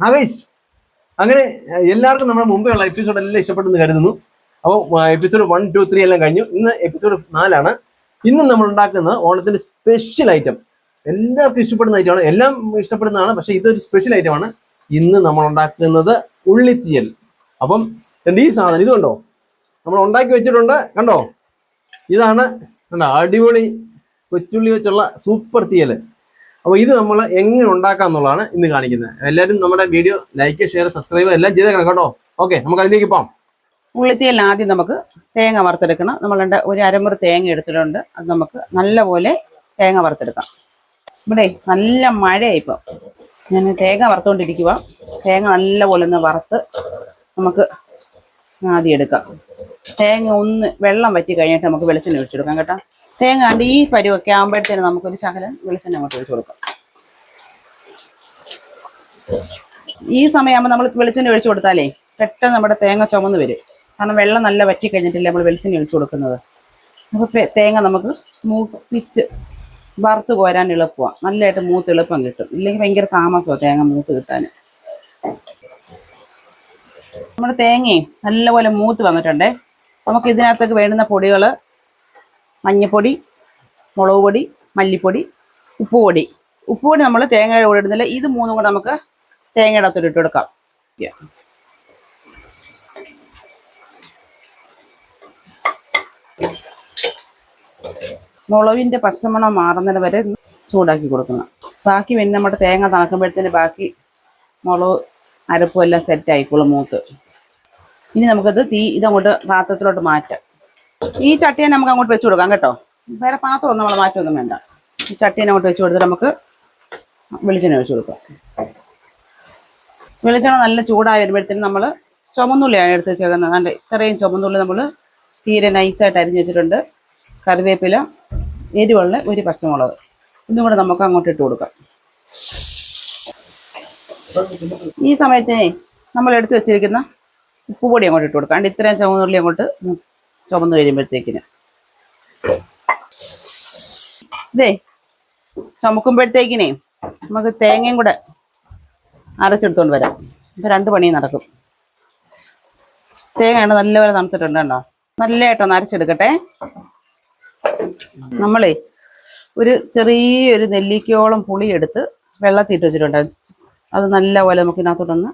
ആ ഗൈസ് അങ്ങനെ എല്ലാവർക്കും നമ്മുടെ മുമ്പെയുള്ള എപ്പിസോഡ് എല്ലാം ഇഷ്ടപ്പെട്ടെന്ന് കരുതുന്നു. അപ്പോൾ എപ്പിസോഡ് വൺ ടു ത്രീ എല്ലാം കഴിഞ്ഞു. ഇന്ന് എപ്പിസോഡ് നാലാണ്. ഇന്ന് നമ്മൾ ഉണ്ടാക്കുന്ന ഓണത്തിന്റെ സ്പെഷ്യൽ ഐറ്റം എല്ലാവർക്കും ഇഷ്ടപ്പെടുന്ന ഐറ്റമാണ് എല്ലാം ഇഷ്ടപ്പെടുന്നതാണ് പക്ഷെ ഇതൊരു സ്പെഷ്യൽ ഐറ്റമാണ് ഇന്ന് നമ്മൾ ഉണ്ടാക്കുന്നത് ഉള്ളിത്തീയൽ. അപ്പം ഈ സാധനം ഇത് കണ്ടോ? നമ്മൾ ഉണ്ടാക്കി വെച്ചിട്ടുണ്ട് കണ്ടോ? ഇതാണ് കണ്ടോ അടിപൊളി കൊച്ചുള്ളി വെച്ചുള്ള സൂപ്പർ തീയൽ അപ്പോൾ ഇത് നമ്മൾ എങ്ങനെ ഉണ്ടാക്കാം എന്നുള്ളതാണ് ഇന്ന് കാണിക്കുന്നത്. എല്ലാവരും നമ്മുടെ വീഡിയോ ലൈക്ക് ഷെയർ സബ്സ്ക്രൈബ് എല്ലാം ചെയ്തേക്കണം കേട്ടോ. ഓക്കെ നമുക്ക് അതിലേക്ക് പോകാം. ഉള്ളിത്തീയൽ ആദ്യം നമുക്ക് തേങ്ങ വറുത്തെടുക്കണം. നമ്മളുടെ ഒരു അരമുറി തേങ്ങ എടുത്തിട്ടുണ്ട്. അത് നമുക്ക് നല്ലപോലെ തേങ്ങ വറുത്തെടുക്കാം. ഇവിടെ നല്ല മഴയായി ഇപ്പം. ഞാൻ തേങ്ങ വറുത്തുകൊണ്ടിരിക്കുക തേങ്ങ നല്ലപോലെ ഒന്ന് വറുത്ത് നമുക്ക് ആദ്യം എടുക്കാം. തേങ്ങ ഒന്ന് വെള്ളം വറ്റി കഴിഞ്ഞിട്ട് നമുക്ക് വെളിച്ചെണ്ണ ഒഴിച്ചെടുക്കാം കേട്ടോ. തേങ്ങ കണ്ട് ഈ പരുവൊക്കെ ആകുമ്പോഴത്തേന് നമുക്കൊരു ശകലം വെളിച്ചെണ്ണ അങ്ങോട്ട് ഒഴിച്ചു കൊടുക്കാം. ഈ സമയമാകുമ്പോൾ നമ്മൾ വെളിച്ചെണ്ണ ഒഴിച്ചു കൊടുത്താലേ പെട്ടെന്ന് നമ്മുടെ തേങ്ങ ചുമന്ന് വരും. കാരണം വെള്ളം നല്ല വറ്റി കഴിഞ്ഞിട്ടില്ല നമ്മൾ വെളിച്ചെണ്ണ ഒഴിച്ചു കൊടുക്കുന്നത്. അപ്പോൾ തേങ്ങ നമുക്ക് മൂപ്പിച്ച് വറുത്ത് കോരാൻ എളുപ്പമാണ് നല്ലതായിട്ട് മൂത്ത് എളുപ്പം കിട്ടും. ഇല്ലെങ്കിൽ ഭയങ്കര താമസമാണ് തേങ്ങ മൂത്ത് കിട്ടാൻ നമ്മുടെ തേങ്ങയും നല്ലപോലെ മൂത്ത് വന്നിട്ടുണ്ടേ. നമുക്ക് ഇതിനകത്തേക്ക് വേണ്ടുന്ന പൊടികൾ മഞ്ഞപ്പൊടി മുളക് പൊടി മല്ലിപ്പൊടി ഉപ്പുപൊടി ഉപ്പുപൊടി നമ്മൾ തേങ്ങയുടെ കൂടെ ഇടുന്നില്ല. ഇത് മൂന്നും കൂടെ നമുക്ക് തേങ്ങയുടെ അകത്തോട്ട് ഇട്ട് Yeah. പച്ചമണം മാറുന്നത് വരെ ചൂടാക്കി കൊടുക്കണം. ബാക്കി പിന്നെ നമ്മുടെ തേങ്ങ തണക്കുമ്പോഴത്തേന് ബാക്കി മുളക് അരപ്പും എല്ലാം സെറ്റ് ആയിക്കോളും മൂത്ത്. ഇനി നമുക്കത് തീ ഇതങ്ങോട്ട് പാത്രത്തിലോട്ട് മാറ്റാം. ഈ ചട്ടിയെ നമുക്ക് അങ്ങോട്ട് വെച്ച് കൊടുക്കാം കേട്ടോ. വേറെ പാത്രമൊന്നും നമ്മൾ മാറ്റമൊന്നും വേണ്ട. ഈ ചട്ടിയെ അങ്ങോട്ട് വെച്ച് കൊടുത്തിട്ട് നമുക്ക് വെളിച്ചെണ്ണ വെച്ച് കൊടുക്കാം. വെളിച്ചെണ്ണ നല്ല ചൂടായി വരുമ്പോഴത്തേനും നമ്മൾ ചുമന്നുള്ളിയാണ് എടുത്ത് വെച്ചേക്കുന്നത്. നല്ല ഇത്രയും ചുമന്നുള്ളി നമ്മൾ തീരെ നൈസായിട്ട് അരിഞ്ഞ് വെച്ചിട്ടുണ്ട്. കറിവേപ്പില എരിവുള്ള ഒരു പച്ചമുളക്. ഇതും കൂടെ നമുക്ക് അങ്ങോട്ട് ഇട്ട് കൊടുക്കാം. ഈ സമയത്തേ നമ്മൾ എടുത്ത് വെച്ചിരിക്കുന്ന ഉപ്പുപൊടി അങ്ങോട്ട് ഇട്ട് കൊടുക്കാം. അതിന്റെ ഇത്രയും ചുമന്നുള്ളി അങ്ങോട്ട് ചുമന്ന് കഴിയുമ്പോഴത്തേക്കിന്. ഇതേ ചുമക്കുമ്പോഴത്തേക്കിനേ നമുക്ക് തേങ്ങയും കൂടെ അരച്ചെടുത്തോണ്ട് വരാം. ഇപ്പൊ രണ്ട് പണിയും നടക്കും. തേങ്ങയാണ് നല്ലപോലെ തണുത്തിട്ടുണ്ട് കേട്ടോ നല്ലതായിട്ടൊന്ന് അരച്ചെടുക്കട്ടെ. നമ്മളേ ഒരു ചെറിയൊരു നെല്ലിക്കോളം പുളി എടുത്ത് വെള്ളത്തിയിട്ട് വെച്ചിട്ടുണ്ട്. അത് നല്ലപോലെ നമുക്ക് ഇതിനകത്തോട്ടൊന്ന്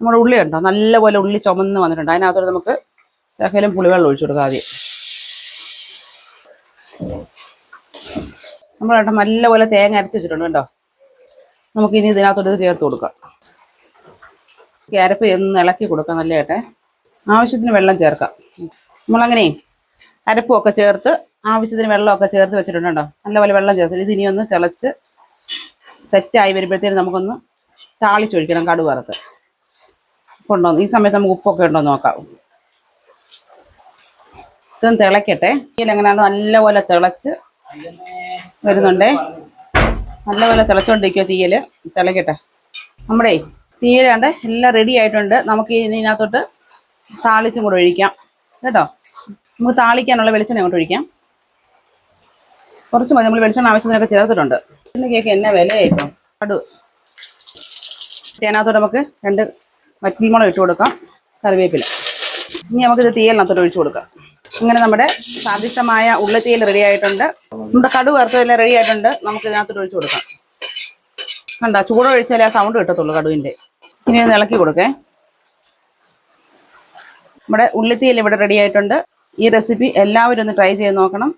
നമ്മുടെ ഉള്ളി ഉണ്ടോ നല്ലപോലെ ഉള്ളി ചുമന്ന് വന്നിട്ടുണ്ട്. അതിനകത്തോട്ട് നമുക്ക് ശകലം പുളിവെള്ളം ഒഴിച്ചു കൊടുക്കുക ആദ്യം നമ്മൾ കേട്ടോ നല്ലപോലെ തേങ്ങ അരച്ച് വെച്ചിട്ടുണ്ട് കേട്ടോ. നമുക്ക് ഇനി ഇതിനകത്തോട്ട് ഇത് ചേർത്ത് കൊടുക്കാം. ക്യാരപ്പ് ഒന്ന് ഇളക്കി കൊടുക്കാം നല്ല നല്ലതായിട്ടെ. ആവശ്യത്തിന് വെള്ളം ചേർക്കാം. നമ്മളങ്ങനെ അരപ്പുമൊക്കെ ചേർത്ത് ആവശ്യത്തിന് വെള്ളമൊക്കെ ചേർത്ത് വെച്ചിട്ടുണ്ട് കേട്ടോ. നല്ലപോലെ വെള്ളം ചേർത്ത് ഇത് ഇനിയൊന്ന് തിളച്ച് സെറ്റായി വരുമ്പോഴത്തേനും നമുക്കൊന്ന് താളിച്ചൊഴിക്കണം കടുവറുത്ത് കൊണ്ടുവന്ന് ഈ സമയത്ത് നമുക്ക് ഉപ്പൊക്കെ ഉണ്ടോ നോക്കാം. ഇതൊന്ന് തിളയ്ക്കട്ടെ എങ്ങനെയാണ് നല്ലപോലെ തിളച്ച് വരുന്നുണ്ടേ. നല്ലപോലെ തിളച്ചോണ്ടിരിക്കുക തീയൽ. തിളയ്ക്കട്ടെ നമ്മുടെ തീയലാണ്ട് എല്ലാം റെഡി ആയിട്ടുണ്ട്. നമുക്ക് ഇതിനകത്തോട്ട് താളിച്ചും കൂടെ ഒഴിക്കാം. കേട്ടോ? നമുക്ക് താളിക്കാനുള്ള വെളിച്ചെണ്ണ അങ്ങോട്ട് ഒഴിക്കാം. കുറച്ച് മതി. നമ്മൾ വെളിച്ചെണ്ണ ആവശ്യത്തിനൊക്കെ ചേർത്തിട്ടുണ്ട്. പിന്നെ കേക്ക് എന്നാ വിലയായി ഇപ്പം കടു. ചേനകത്തോട്ട് നമുക്ക് രണ്ട് വറ്റിൽമുളക് ഇട്ട് കൊടുക്കാം. കറിവേപ്പില. ഇനി നമുക്കിത് തീയലിനകത്തോട്ട് ഒഴിച്ചു കൊടുക്കാം. ഇങ്ങനെ നമ്മുടെ സ്വാദിഷ്ടമായ ഉള്ളത്തിയിൽ റെഡി ആയിട്ടുണ്ട്. നമ്മുടെ കടു വറുത്തതെല്ലാം റെഡി ആയിട്ടുണ്ട്. നമുക്ക് ഇതിനകത്തോട്ട് ഒഴിച്ചു കൊടുക്കാം. കണ്ട? ചൂട് ഒഴിച്ചാലേ ആ സൗണ്ട് കിട്ടത്തുള്ളൂ കടുവിന്റെ. ഇനി ഒന്ന് ഇളക്കി കൊടുക്കേ. നമ്മുടെ ഉള്ളിത്തീയൽ ഇവിടെ റെഡി ആയിട്ടുണ്ട്. ഈ റെസിപ്പി എല്ലാവരും ഒന്ന് ട്രൈ ചെയ്ത് നോക്കണം.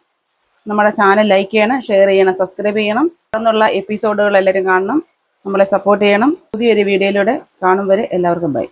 നമ്മുടെ ചാനൽ ലൈക്ക് ചെയ്യണം ഷെയർ ചെയ്യണം സബ്സ്ക്രൈബ് ചെയ്യണം. തുടർന്നുള്ള എപ്പിസോഡുകൾ എല്ലാവരും കാണണം. നമ്മളെ സപ്പോർട്ട് ചെയ്യണം. പുതിയൊരു വീഡിയോയിലൂടെ കാണും വരെ എല്ലാവർക്കും ബൈ